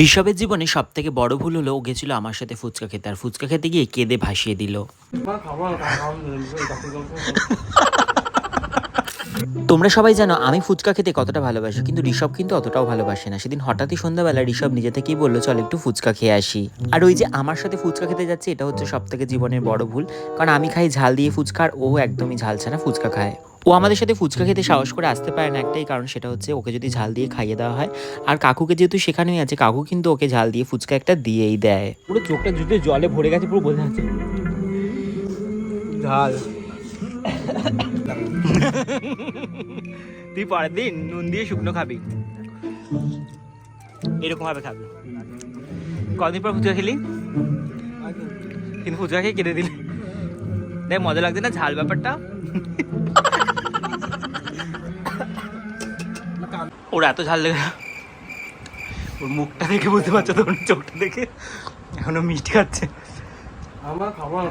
ঋষভের জীবনে সব থেকে বড় ভুল হলো, ও গেছিল আমার সাথে ফুচকা খেতে। আর ফুচকা খেতে গিয়ে কেঁদে ভাসিয়ে দিল। তোমরা সবাই জানো, আমি ফুচকা খেতে কতটা ভালোবাসি, কিন্তু ঋষভ কিন্তু অতটাও ভালোবাসে না। সেদিন হঠাৎই সন্ধ্যাবেলা ঋষভ নিজে থেকেই বলল, চল একটু ফুচকা খেয়ে আসি। আর ওই যে আমার সাথে ফুচকা খেতে যাচ্ছে, এটা হচ্ছে সব থেকে জীবনের বড় ভুল। কারণ আমি খাই ঝাল দিয়ে ফুচকা, আর ও একদমই ঝাল ছাড়া ফুচকা খায়। ও আমাদের সাথে ফুচকা খেতে সাহস করে আসতে পারে না একটাই কারণ সেটা হচ্ছে ওকে যদি ঝাল দিয়ে খাইয়ে দেওয়া হয়। আর কাকুকে যেহেতু সেখানেই আছে, কাকু কিন্তু ওকে ঝাল দিয়ে ফুচকা একটা দিয়েই দেয়। পুরো চোখটা জুটে জলে ভরে গেছে, পুরো বোঝা যাচ্ছে। ঝাল। তুই পরের দিন নুন দিয়ে শুকনো খাবি। এরকম ভাবে খাবি। কদিন পর ফুচকা খেলি? কিন্তু ফুচকা খেয়ে কেটে দিলি। দেখ, মজা লাগছে না ঝাল ব্যাপারটা? ওর এত ঝাল লেগে ওর মুখটা দেখে বুঝতে পারছ তো চোখটা দেখে এখনও মিষ্টি খাচ্ছে আমার খাবার